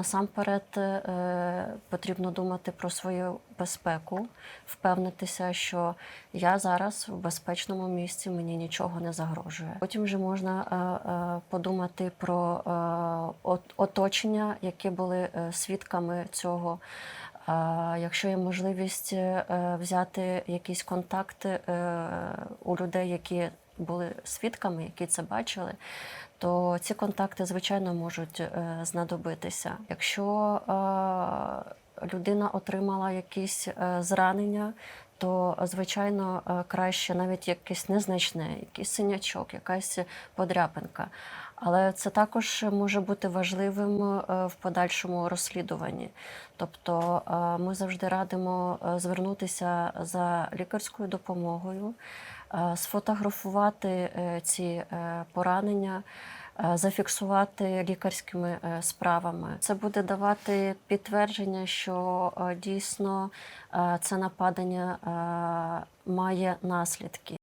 насамперед е, потрібно думати про свою безпеку, впевнитися, що я зараз в безпечному місці, мені нічого не загрожує. Потім вже можна е, е, подумати про оточення, які були свідками цього. Якщо є можливість взяти якісь контакти у людей, які були свідками, які це бачили, то ці контакти, звичайно, можуть е, знадобитися. Якщо е, людина отримала якісь е, зранення, то звичайно е, краще навіть якесь незначне, якийсь синячок, якась подряпинка. Але це також може бути важливим е, в подальшому розслідуванні. Тобто е, ми завжди радимо звернутися за лікарською допомогою, сфотографувати ці поранення. Зафіксувати лікарськими справами. Це буде давати підтвердження, що дійсно це нападення має наслідки.